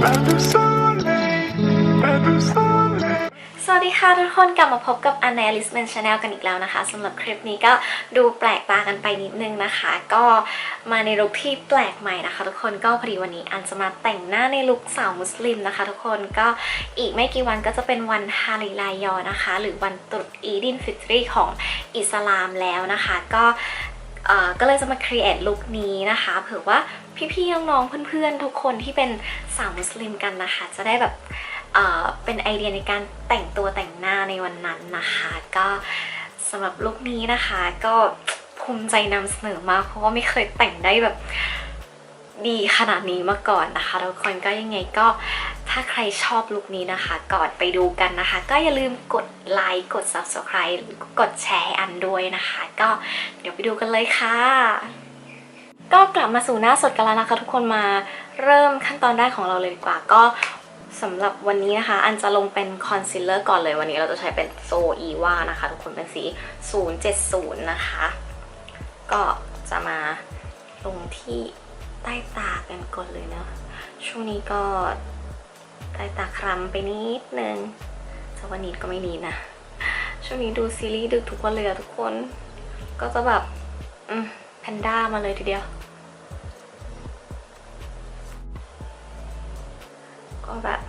สวัสดีค่ะทุกคนกลับมาพบกับ a n a l y s m a n Channel กันอีกแล้วนะคะสำหรับคลิปนี้ก็ดูแปลกตากันไปนิดนึงนะคะ ก็มาในลุคที่แปลกใหม่นะคะ ทุกคนก็พอดีวันนี้อันจะมาแต่งหน้าในลุคสาวมุสลิมนะคะ ทุกคนก็อีกไม่กี่วันก็จะเป็นวันฮาริลายอนะคะ หรือวันตรุษอีดินฟิตรีของอิสลามแล้วนะคะ ก็เออก็เลยจะมา create ลุคนี้นะคะเผื่อว่าพี่ๆน้องๆเพื่อนๆ ทุกคนที่เป็นสาวมุสลิมกันนะคะ จะได้แบบเป็นไอเดียในการแต่งตัวแต่งหน้าในวันนั้นนะคะ ก็สำหรับลุคนี้นะคะก็ภูมิใจนำเสนอมาเพราะว่าไม่เคยแต่งได้แบบดีขนาดนี้มาก่อนนะคะทุกคนก็ยังไงก็ถ้าใครชอบลุคนี้นะคะก่อนไปดูกันนะคะ ก็อย่าลืมกดไลค์กด subscribe หรือกดแชร์อันด้วยนะคะ ก็เดี๋ยวไปดูกันเลยค่ะ ก็กลับมาสู่หน้าสดกันแล้วนะคะ ทุกคนมาเริ่มขั้นตอนแรกของเราเลยดีกว่า ก็สำหรับวันนี้นะคะ อันจะลงเป็นคอนซีลเลอร์ก่อนเลยวันนี้เราจะใช้เป็นโซอีวานะคะ ทุกคนเป็นสี 070 นะคะ ก็จะมาลงที่ใต้ตากันก่อนเลยเนาะช่วงนี้ก็ใต้ตาคล้ำไปนิดนึงแต่วันนี้ก็ไม่นิดนะ ช่วงนี้ดูซีรีส์ดึกทุกวันเลยอะทุกคน ก็จะแบบอืมแพนด้ามาเลยทีเดียว ก็แบบ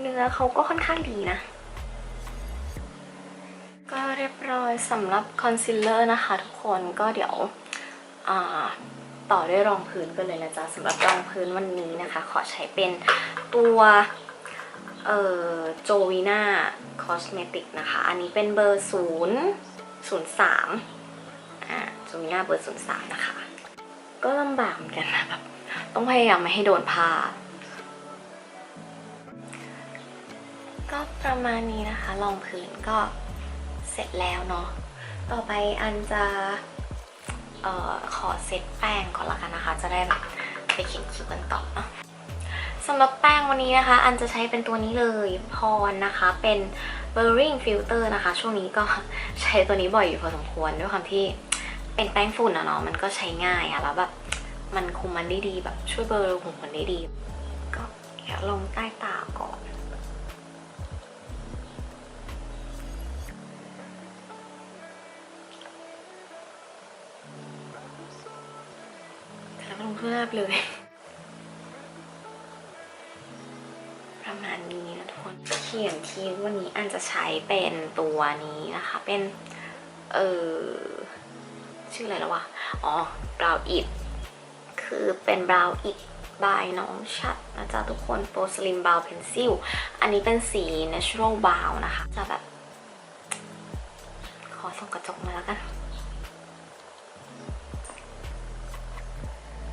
เนื้อเขาก็ค่อนข้างดีนะ ก็เรียบร้อยสำหรับคอนซีลเลอร์นะคะทุกคนก็เดี๋ยวต่อด้วยรองพื้นกันเลยนะจ๊ะสำหรับรองพื้นวันนี้นะคะ ขอใช้เป็นตัวเอ่อโจวีนาคอสเมติกนะคะ อันนี้เป็นเบอร์0 0 3อ่าโจวีนาเบอร์0 3นะคะ ก็ลำบากเหมือนกันนะแบบ ต้องพยายามไม่ให้โดนผ้าก็ประมาณนี้นะคะรองพื้นก็เสร็จแล้วเนาะต่อไปอันจะเอ่อขอเซตแป้งก่อนละกันนะคะ จะได้แบบไปเขียนคิ้วกันต่อเนาะสำหรับแป้งวันนี้นะคะ อันจะใช้เป็นตัวนี้เลยพรนะคะ เป็น b u r r i n g Filter นะคะ ช่วงนี้ก็ใช้ตัวนี้บ่อยอยู่พอสมควรด้วยความที่เป็นแป้งฝุ่นอะเนาะมันก็ใช้ง่ายอะแล้วแบบ มันคุมมันได้ดีแบบช่วยเบลอหุ่มันได้ดี ก็เดี๋ยวลงใต้ตาก่อนแล้วก็ลงทั่วหน้าไปเลย ประมาณนี้นะทุกคนเขียนคิ้ววันนี้อันจะใช้เป็นตัวนี้นะคะ เป็น เออชื่ออะไรแล้ววะ อ๋อ brow it คือเป็น brow it by น้องชัดนะจ๊ะทุกคน Pro Slim Brow Pencil อันนี้เป็นสี natural brow นะคะ จะแบบ ขอส่องกระจกมาแล้วกัน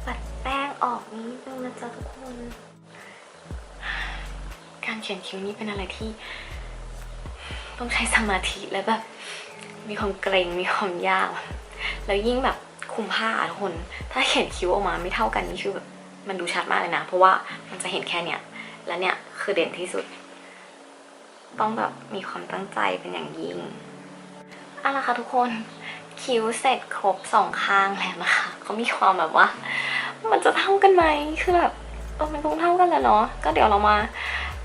ปัดแป้งออกนิดนึงนะจ๊ะทุกคน การเขียนคิ้วนี่เป็นอะไรที่ ต้องใช้สมาธิและแบบ มีความเกรงมีความยาก แล้วยิ่งแบบ คุมผ้าทุกคน ถ้าเขียนคิ้วออกมาไม่เท่ากันนี่คือแบบมันดูชัดมากเลยนะ เพราะว่ามันจะเห็นแค่เนี้ยและเนี่ยคือเด่นที่สุด ต้องแบบมีความตั้งใจเป็นอย่างยิ่งเอาละค่ะทุกคนคิ้วเสร็จครบสองข้างแล้วนะคะเขามีความแบบว่า มันจะเท่ากันไหมคือแบบเออมันต้องเท่ากันแล้วเนาะก็เดี๋ยวเรามา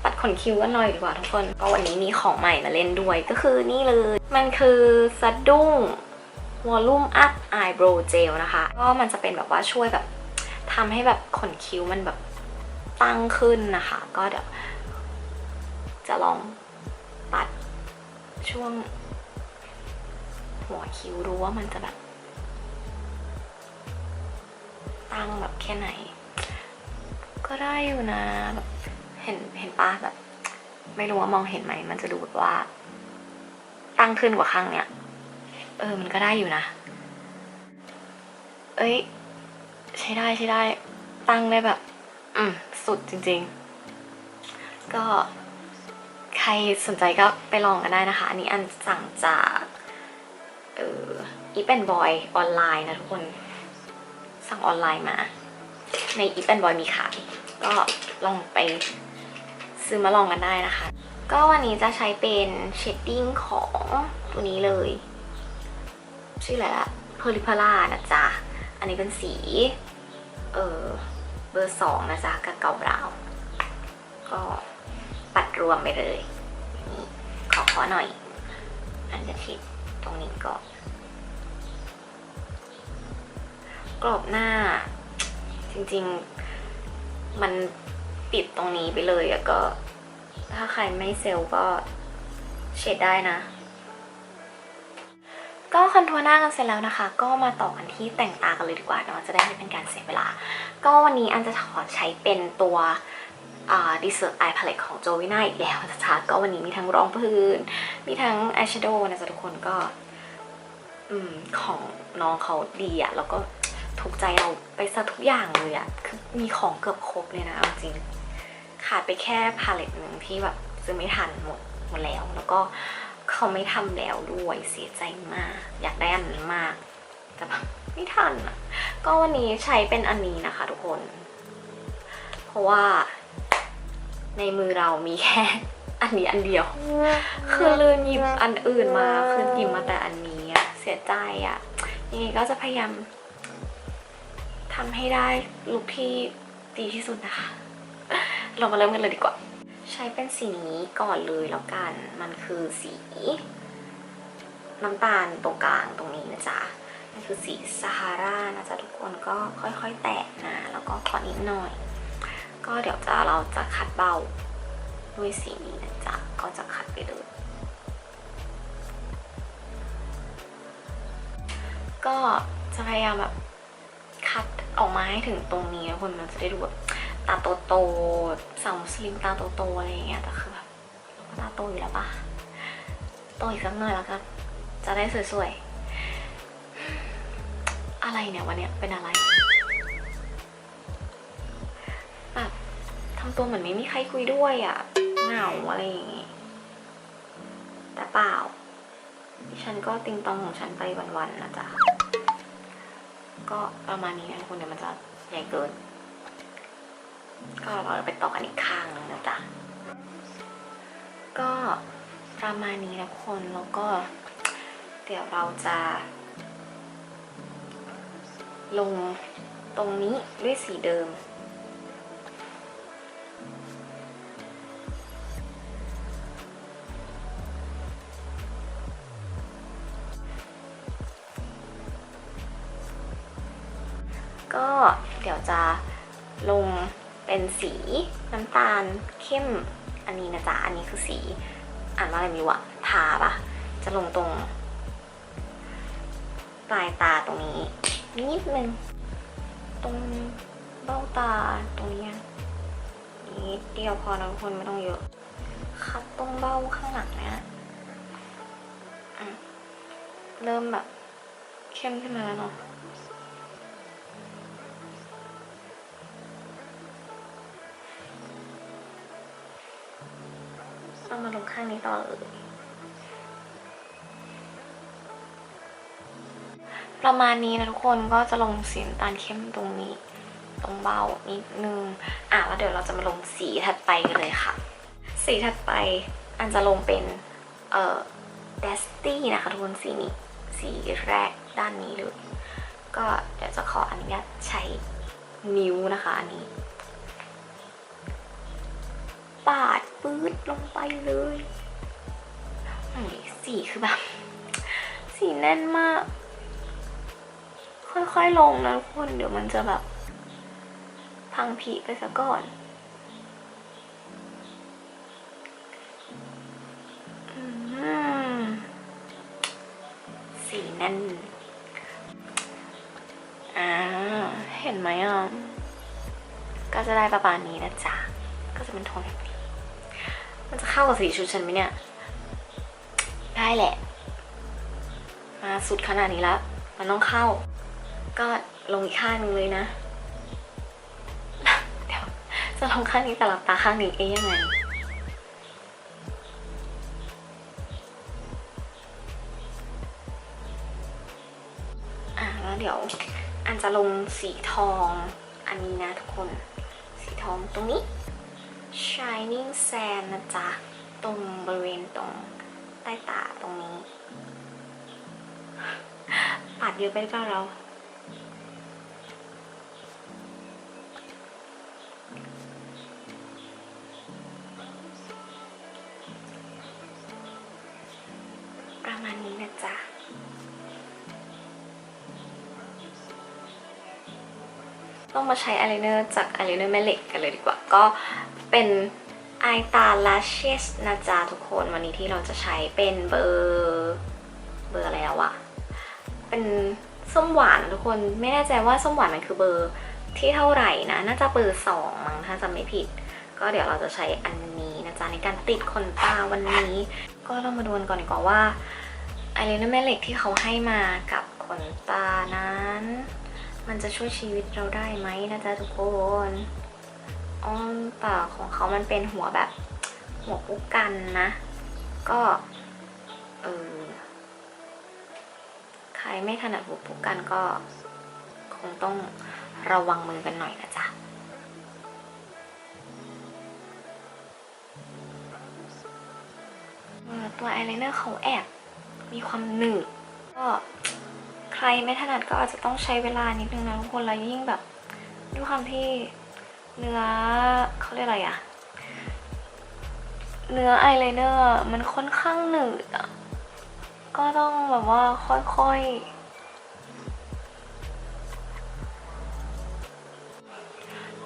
ตัดขนคิ้วกันหน่อยดีกว่าทุกคนก็วันนี้มีของใหม่มาเล่นด้วยก็คือนี่เลย มันคือสะดุ้ง Volume Up Eyebrow Gel นะคะ ก็มันจะเป็นแบบว่าช่วยแบบทำให้แบบขนคิ้วมันแบบตั้งขึ้นนะคะ ก็เดี๋ยวจะลองตัดช่วงหัวคิ้วดูว่ามันจะแบบ ตั้งแบบแค่ไหน ก็ได้อยู่นะแบบเห็นเห็นปะแบบ ไม่รู้ว่ามองเห็นไหม มันจะดูแบบว่า ตั้งขึ้นกว่าข้างเนี้ย เออ มันก็ได้อยู่นะ เอ้ย ใช้ได้ใช้ได้ ตั้งได้แบบ อืม สุดจริง ๆ ก็ใครสนใจก็ไปลองกันได้นะคะ อันนี้อันสั่งจากเอออีเป็นบอยออนไลน์นะทุกคน สั่งออนไลน์มา ในอีเป็นบอยมีขายก็ลองไปซื้อมาลองกันได้นะคะ ก็วันนี้จะใช้เป็นเชดดิ้งของตัวนี้เลย ชื่ออะไรละเพอริพาร่านะจ๊ะ อันนี้เป็นสี เออเบอร์สองนะจ๊ะกับเกาบราว ก็ปัดรวมไปเลยนี่ขอขอหน่อย อันจะทิดตรงนี้ก่อนกรอบหน้า จริงๆมันปิดตรงนี้ไปเลยอะก็ ถ้าใครไม่เซลก็เฉดได้นะ ก็คอนทัวร์หน้ากันเสร็จแล้วนะคะ ก็มาต่อกันที่แต่งตากันเลยดีกว่าเนาะจะได้ไม่เป็นการเสียเวลา ก็วันนี้อันจะขอใช้เป็นตัวดีเซอร์ไอพาเลตของโจวิน่าอีกแล้วนะจ๊ะก็วันนี้มีทั้งรองพื้น มีทั้งอายแชโดว์นะจ๊ะทุกคนก็อืมของน้องเขาดีอะแล้วก็ถูกใจเราไปซะทุกอย่างเลยอะคือมีของเกือบครบเลยนะเอาจริง ขาดไปแค่พาเลตหนึ่งที่แบบซื้อไม่ทันหมดหมดแล้ว แล้วก็ เขาไม่ทำแล้วด้วยเสียใจมาก อยากได้อันนี้มากแต่แบบไม่ทันอะก็วันนี้ใช้เป็นอันนี้นะคะทุกคน เพราะว่าในมือเรามีแค่อันนี้อันเดียว คือลืมหยิบอันอื่นมาคือหยิบมาแต่อันนี้อะเสียใจอะยังไงก็จะพยายามทำให้ได้ลุคที่ดีที่สุดนะคะ เรามาเริ่มกันเลยดีกว่า ใช้เป็นสีนี้ก่อนเลยแล้วกัน มันคือสีน้ำตาลตรงกลางตรงนี้นะจ๊ะมันคือสีซาฮารานะจ๊ะทุกคนก็ค่อยๆ แตะนะแล้วก็ขอนิดหน่อย ก็เดี๋ยวจะเราจะขัดเบาด้วยสีนี้นะจ๊ะก็จะขัดไปเลยก็จะพยายามแบบคัดออกมาให้ถึงตรงนี้นะคนมันจะได้ดูแบบ ตาโตๆสาวมุสลิมตาโตๆอะไรอย่างเงี้ยแต่คือแบบตาโตอยู่แล้วปะโตอีกสักหน่อยแล้วกันจะได้สวยๆ อะไรเนี่ยวันเนี้ยเป็นอะไรแบบทำตัวเหมือนไม่มีใครคุยด้วยอะ่ะเหงาอะไรอย่างงี้แต่เปล่าดิฉันก็ติงตองของฉันไปวันๆนะจ๊ะก็ประมาณนี้นะทุกคนเดี๋ยวมันจะใหญ่เกิน ก็เราไปต่อกันอีกข้างนึงนะจ๊ะ ก็ประมาณนี้นะคนแล้วก็เดี๋ยวเราจะ ลงตรงนี้ด้วยสีเดิม สีน้ำตาลเข้มอันนี้นะจ๊ะ อันนี้คือสี อ่านว่าอะไรไมีวะทาปะจะลงตรงปลายตาตรงนี้ นิดนึง ตรงเบ้าตาตรงนี้นิดเดียวพอนะทุกคนไม่ต้องเยอะคัดตรงเบ้าข้างหลังนะะเริ่มแบบเข้มขึ้นมาแล้วเนาะ เอามาลงข้างนี้ต่อเลยประมาณนี้นะทุกคนก็จะลงสีน้ำตาลเข้มตรงนี้ ตรงเบ้านิดนึงอะแล้วเดี๋ยวเราจะมาลงสีถัดไปกันเลยค่ะ สีถัดไปอันจะลงเป็นเอ่อ d ดสตี้นะคะทุกคนสีนี้สีแรกด้านนี้เลยก็เดี๋ยวจะขออนุญาตใช้นิ้วนะคะอันนี้ ปาด ปื๊ดลงไปเลยสีคือแบบ สีแน่นมาก ค่อยๆลงนะทุกคน เดี๋ยวมันจะแบบ พังผีไปซะก่อนอสีแน่นอ่าเห็นไหมอะก็จะได้ประมาณนี้นะจ๊ะ ก็จะเป็นโทนแบบนี้ มันจะเข้ากับสีชุดฉันไหมเนี่ย ได้แหละ มาสุดขนาดนี้แล้วมันต้องเข้า ก็ลงอีกข้างหนึงเลยนะ เดี๋ยว จะลงข้างนี้แต่หลับตาข้างนี้เอ๊ยยังไงอะแล้วเดี๋ยวอันจะลงสีทองอันนี้นะทุกคน สีทองตรงนี้ shining sand นะจ๊ะ ตรงบริเวณตรงใต้ตาตรงนี้ ปัดเยอะไปหรืเปล่าเราประมาณนี้นะจ๊ะ ต้องมาใช้อายไลเนอร์จากอายไลเนอร์แม่เหล็กกันเลยดีกว่าก็เป็นอายตาลาเชสนะจ๊ะทุกคนวันนี้ที่เราจะใช้เป็นเบอร์เบอร์อะไรแล้วอะเป็นส้มหวานทุกคนไม่แน่ใจว่าส้มหวานมันคือเบอร์ที่เท่าไหร่นะน่าจะเบอร์สองมั้งถ้าจำไม่ผิด ก็เดี๋ยวเราจะใช้อันนี้นะจ๊ะในการติดขนตาวันนี้ ก็เรามาดูกันก่อนดีกว่าว่าอายไลเนอร์แม่เหล็กที่เขาให้มากับขนตานั้น มันจะช่วยชีวิตเราได้ไหมนะจ๊ะทุกคนอ๋อแต่ของเขามันเป็นหัวแบบ หัวปุกกันนะ ก็เออใครไม่ถนัดหัวปุกกันก็ คงต้องระวังมือกันหน่อยนะจ๊ะตัวไอายไลเนอร์เขาแอบมีความหนืดก็ ครไม่ถนัดก็อาจจะต้องใช้เวลานิดนึงนะทุกคนแล้วยิ่งแบบด้วยความที่เนื้อเขาเรียกอะไรอะเนื้ออายไลเนอร์มันค่อนข้างหนืดอะก็ต้องแบบว่าค่อยๆ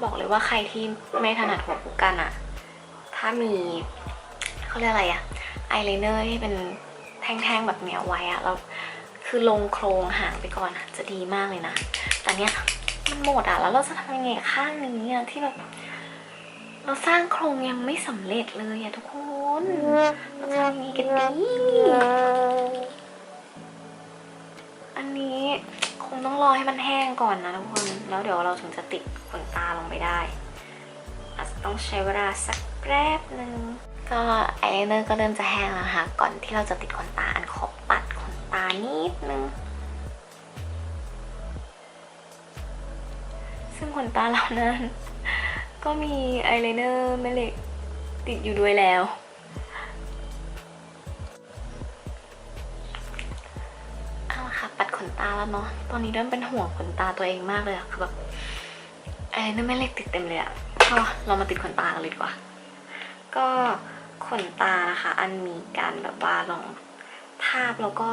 บอกเลยว่าใครที่ไม่ถนัดหัวปุกกันอะถ้ามีเขาเรียกอะไรอะไอายไลเนอร์ที่เป็นแท่งๆแบบเนี้ยไว้อะเรา คือลงโครงหางไปก่อนอะจะดีมากเลยนะ แต่เนี้ยมันหมดอะแล้วเราจะทำยังไงข้างนี้อะที่แบบเราสร้างโครงยังไม่สำเร็จเลยอะทุกคน เราจะทำยังไงกันดีอันนี้คงต้องรอให้มันแห้งก่อนนะทุกคน แล้วเดี๋ยวเราถึงจะติดขนตาลงไปได้ อาจจะต้องใช้เวลาสักแป๊บหนึ่งก็อายไลเนอร์ก็เริ่มจะแห้งแล้วนะคะก่อนที่เราจะติดขนตาอันขอปัดขน ตานิดนึง ซึ่งขนตาเรานั้น ก็มีอายไลเนอร์แม่เหล็กติดอยู่ด้วยแล้ว เอาละค่ะ ปัดขนตาแล้วเนาะ ตอนนี้เริ่มเป็นห่วงขนตาตัวเองมากเลยอะคือแบบอายไลเนอร์แม่เหล็กติดเต็มเลยอะก็เรามาติดขนตากันเลยดีกว่า ก็ขนตานะคะ อันมีการแบบว่าลองทาบแล้วก็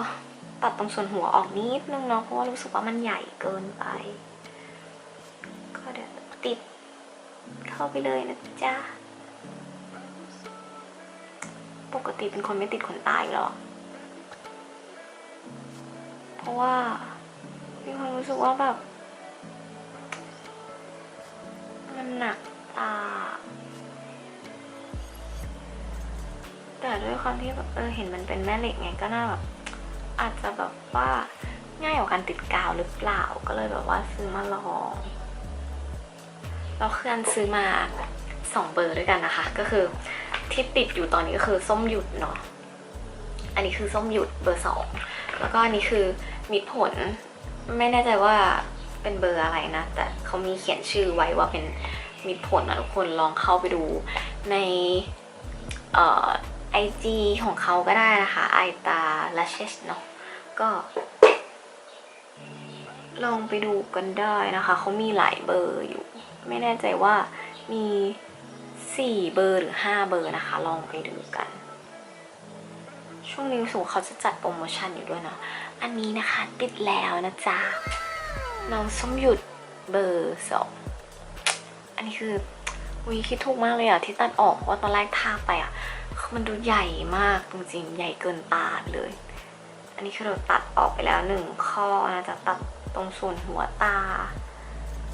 ตัดตรงส่วนหัวออกนิดนึงเนาะเพราะว่ารู้สึกว่ามันใหญ่เกินไป ก็เดี๋ยวติดเข้าไปเลยนะจ๊ะ ปกติเป็นคนไม่ติดขนตาอยู่แล้วอะเพราะว่ามีความรู้สึกว่าแบบ มันหนักตา แต่ด้วยความที่แบบเออเห็นมันเป็นแม่เหล็กไงก็น่าแบบ อาจจะแบบว่าง่ายกว่าการติดกาวหรือเปล่าก็เลยแบบว่าซื้อมาลองแล้วคืออันซื้อมาสองเบอร์ด้วยกันนะคะ ก็คือที่ติดอยู่ตอนนี้ก็คือส้มหยุดเนาะอันนี้คือส้มหยุดเบอร์สองแล้วก็อันนี้คือมิดผลไม่แน่ใจว่าเป็นเบอร์อะไรนะ แต่เขามีเขียนชื่อไว้ว่าเป็นมิดผลนะทุกคนลองเข้าไปดูใน ไอจีของเขาก็ได้นะคะไอตาลาเชสเนาะก็ ลองไปดูกันได้นะคะ เขามีหลายเบอร์อยู่ ไม่แน่ใจว่ามีสี่เบอร์หรือห้าเบอร์นะคะ ลองไปดูกัน ช่วงนี้รู้สูเขาจะจัดโปรโมชั่นอยู่ด้วยเนาะอันนี้นะคะติดแล้วนะจ๊ะน้องส้มหยุดเบอร์สองอันนี้คือ วิคิดถูกมากเลยอะที่ตัดออกเพราะว่าตอนแรกทาไปอะคือมันดูใหญ่มากจริงๆ ใหญ่เกินตาเลย อันนี้คือเราตัดออกไปแล้วหนึ่งข้อนะจะตัดตรงส่วนหัวตา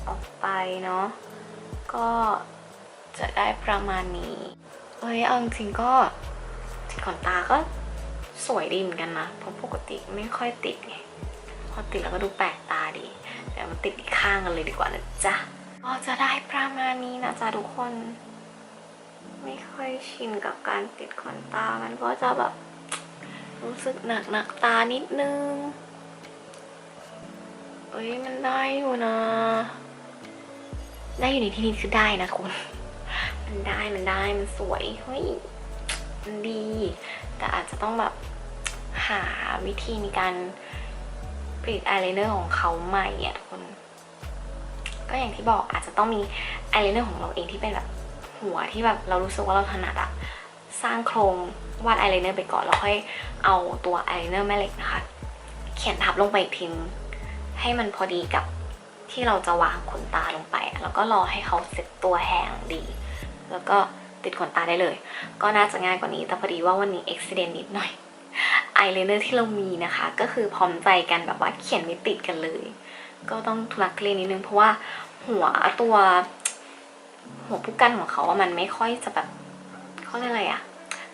ออกไปเนาะก็จะได้ประมาณนี้เอ้ยเอาจริงก็ติดขนตาก็สวยดีเหมือนกันนะเพราะปกติไม่ค่อยติดไงพอติดแล้วก็ดูแปลกตาดีเดี๋ยวมาติดอีกข้างกันเลยดีกว่านะจ๊ะ ก็จะได้ประมาณนี้นะจ๊ะทุกคน ไม่ค่อยชินกับการติดขนตา มันก็จะแบบรู้สึกหนักหนักตานิดนึง เอ้ยมันได้อยู่นะ ได้อยู่ในที่นี้คือได้นะคุณ มันได้มันได้มันสวยเฮ้ยมันดี แต่อาจจะต้องแบบหาวิธีในการผลิตอายไลเนอร์ของเขาใหม่อะทุกคน ก็อย่างที่บอกอาจจะต้องมีอายไลเนอร์ของเราเองที่เป็นแบบหัวที่แบบเรารู้สึกว่าเราถนัดอะสร้างโครงวาดอายไลเนอร์ไปก่อนแล้วค่อยเอาตัวอายไลเนอร์แม่เหล็กนะคะ เขียนทับลงไปอีกทีนให้มันพอดีกับที่เราจะวางขนตาลงไป แล้วก็รอให้เขาเซ็ตตัวแห้งดี แล้วก็ติดขนตาได้เลย ก็น่าจะง่ายกว่านี้แต่พอดีว่าวันนี้อุบิเหตุนิดหน่อยอายไลเนอร์ที่เรามีนะคะ ก็คือพร้อมใจกันแบบว่าเขียนไม่ติดกันเลย ก็ต้องทุลักทุเลนิดนึงเพราะว่าหัวตัว หัวผู้กันของเขาอะมันไม่ค่อยจะแบบเขาเรียกอะไรอะ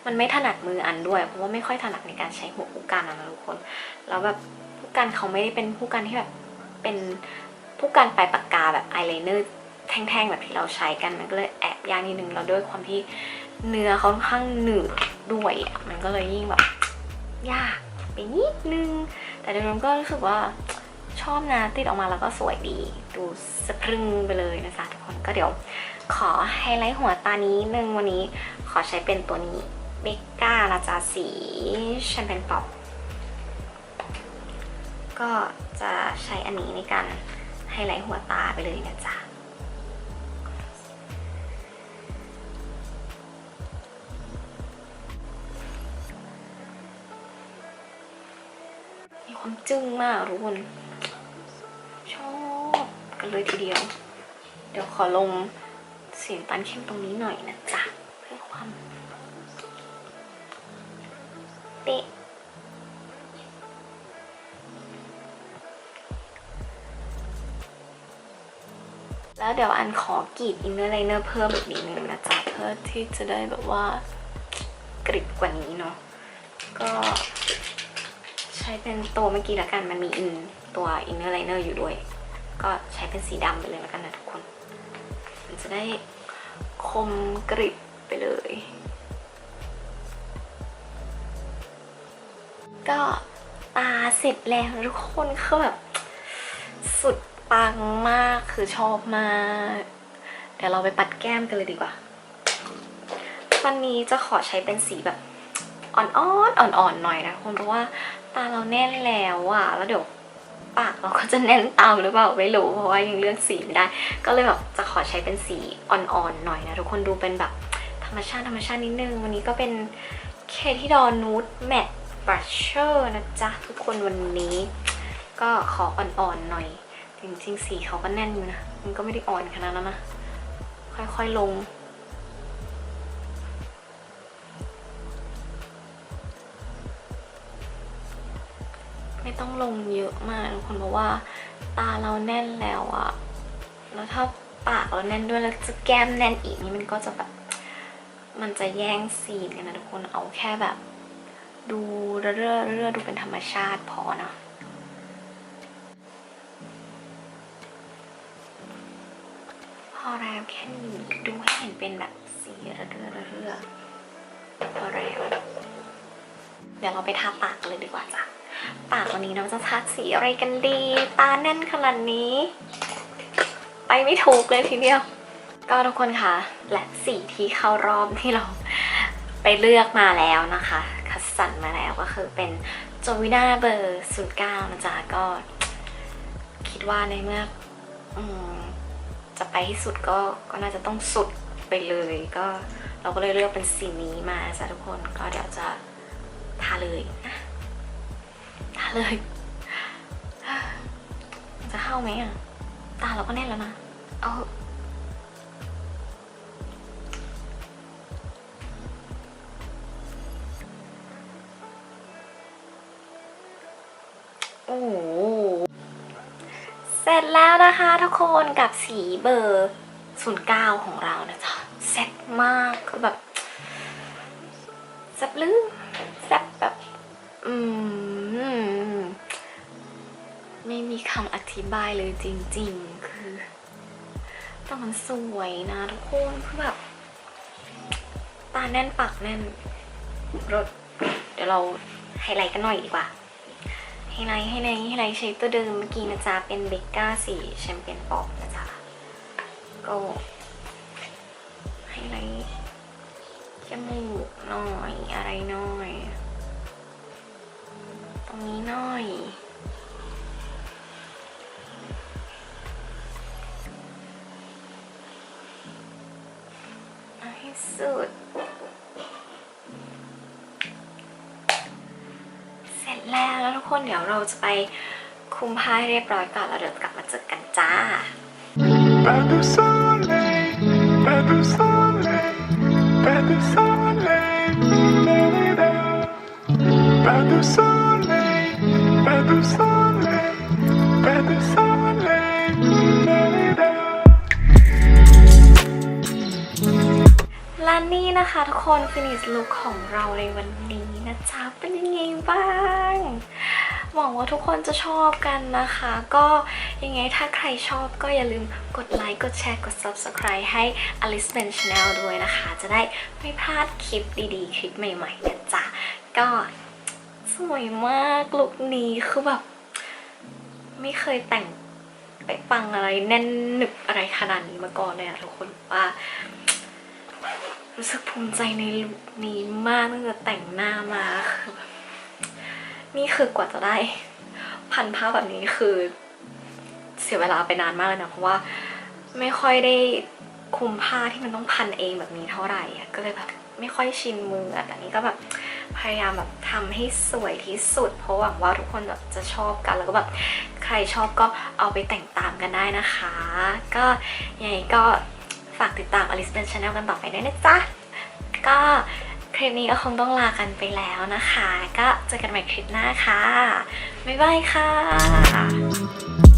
มันไม่ถนัดมืออันด้วย เพราะว่าไม่ค่อยถนัดในการใช้หัวผู้กันนะทุกคน แล้วแบบผู้กันเขาไม่ได้เป็นผู้กันที่แบบเป็นผู้กันปลายปากกาแบบอายไลเนอร์แท่งๆแบบที่เราใช้กันมันก็เลยแอบยากนิดนึงแล้วด้วยความที่เนื้อเขาค่อนข้างหนืดด้วยอะมันก็เลยยิ่งแบบยากไปนิดนึง แต่โดยรวมก็รู้สึกว่า ชอบนะ ติดออกมาแล้วก็สวยดี ดูสะพรึงไปเลยนะจ๊ะทุกคนก็เดี๋ยวขอไฮไลท์หัวตานี้นึงวันนี้ขอใช้เป็นตัวนี้เบกก้านะจ๊ะสีแชมเปญป๊อปก็จะใช้อันนี้ในการไฮไลท์หัวตาไปเลยนะจ๊ะมีความจึ้งมากทุกคน กันเลยทีเดียว เดี๋ยวขอลงสีน้ำตาลเข้มตรงนี้หน่อยนะจ๊ะเพื่อความเป๊ะแล้วเดี๋ยวอันขอกรีดอินเนอร์ไลเนอร์เพิ่มอีกนิดนึงนะจ๊ะเพื่อที่จะได้แบบว่ากริบกว่านี้เนาะก็ใช้เป็นตัวเมื่อกี้ละกันมันมีอินตัวอินเนอร์ไลเนอร์อยู่ด้วย ก็ใช้เป็นสีดำไปเลยละกันนะทุกคน มันจะได้คมกริบไปเลย ก็ตาเสร็จแล้วทุกคนคือแบบ สุดปังมากคือชอบมาก เดี๋ยวเราไปปัดแก้มกันเลยดีกว่า วันนี้จะขอใช้เป็นสีแบบอ่อนๆอ่อนๆหน่อยนะคุณเพราะว่าตาเราแน่นแล้วอะแล้วเดี๋ยว ปากเราก็จะแน่นตามหรือเปล่าไม่รู้เพราะว่ายังเลือกสีไม่ได้ ก็เลยแบบจะขอใช้เป็นสีอ่อนๆหน่อยนะทุกคนดูเป็นแบบธรรมชาติธรรมชาตินิดนึง วันนี้ก็เป็นเคที่ดอนูดแมตต์บรัชเชอร์นะจ๊ะ ทุกคนวันนี้ ก็ขออ่อนๆหน่อย จริงๆ สีเขาก็แน่นอยู่นะ มันก็ไม่ได้อ่อนขนาดนั้นนะ ค่อยๆลง ไม่ต้องลงเยอะมากทุกคนเพราะว่าตาเราแน่นแล้วอะแล้วถ้าปากเราแน่นด้วยแล้วจะแก้มแน่นอีกนี่มันก็จะแบบมันจะแย่งซีนกันนะทุกคนเอาแค่แบบ ดูเรื่อยเรื่อดูเป็นธรรมชาติพอเนาะพอแล้วแค่นี้ดูให้เห็นเป็นแบบสีเรื่อยเรื่อพอแล้ว ดี๋ยวเราไปทาปากเลยดีกว่าจ้ะ ปากวันนี้เราจะทาสีอะไรกันดี ตาแน่นขนาดนี้ ไปไม่ถูกเลยทีเดียว ก็ทุกคนคะและสีที่เข้ารอบที่เราไปเลือกมาแล้วนะคะ คัดสรรมาแล้วก็คือเป็นโจวิน่าเบอร์ศูนย์เก้านะจ๊ะก็ คิดว่าในเมื่ออจะไปที่สุดก็ก็น่าจะต้องสุดไปเลยก็เราก็เลยเลือกเป็นสีนี้มาจ้ะทุกคนก็เดี๋ยวจะ ทาเลยนะตาเลยจะเข้าไหมอะ ตาเราก็แน่นแล้วนะ เอาโอ้เสร็จแล้วนะคะทุกคนกับสีเบอร์09ของเรานะจ๊ะเซ็ตมากคือแบบแซ่บลืม อืม ไม่มีคำอธิบายเลยจริง ๆ คือ แต่มันสวยนะทุกคนคือแบบ ตาแน่นปากแน่นรถเดี๋ยวเราไฮไลท์กันหน่อยดีกว่า ไฮไลท์ไฮไลท์ไฮไลท์ใช้ตัวเดิมเมื่อกี้นะจ๊ะ เป็นเบกก้าสีแชมเปญป๊อปนะจ๊ะ ก็ไฮไลท์จมูกหน่อยอะไรหน่อย รงนี้หน่อยเอาให้สุด เสร็จแล้วแล้วทุกคนเดี๋ยวเราจะไปคุมผ้าให้เรียบร้อยก่อนแล้วเดี๋ยวกลับมาเจอกันจ้า Pas de soleil, pas de soleil, pas de soleil, da-da-da. Pas de soleil, และนี่นะคะทุกคน finish look ของเราในวันนี้นะจ๊ะเป็นยังไงบ้างหวังว่าทุกคนจะชอบกันนะคะ ก็ยังไงถ้าใครชอบก็อย่าลืมกดไลค์กดแชร์กด subscribe ให้ Alice Ben Channel ด้วยนะคะ จะได้ไม่พลาดคลิปดีๆ คลิปใหม่ๆนะจ๊ะก็ สวยมากลุคนี้คือแบบไม่เคยแต่งไปฟังอะไรแน่นหนึบอะไรขนาดนี้มาก่อนเลยอะทุกคนว่ารู้สึกภูมิใจในลุคนี้มากตั้งแต่แต่งหน้ามาคือแบบนี่คือกว่าจะได้พันผ้าแบบนี้คือเสียเวลาไปนานมากเลยนะเพราะว่าไม่ค่อยได้คุมผ้าที่มันต้องพันเองแบบนี้เท่าไหร่อะก็เลยแบบไม่ค่อยชินมืออะแต่นี้ก็แบบ พยายามแบบทำให้สวยที่สุด เพราะหวังว่าทุกคนแบบจะชอบกันแล้วก็แบบใครชอบก็เอาไปแต่งตามกันได้นะคะ ก็ยังไงก็ฝากติดตาม Alice Ben Channel กันต่อไปด้วยนะจ๊ะ ก็คลิปนี้ก็คงต้องลากันไปแล้วนะคะ ก็เจอกันใหม่คลิปหน้าค่ะ บ๊ายบายค่ะ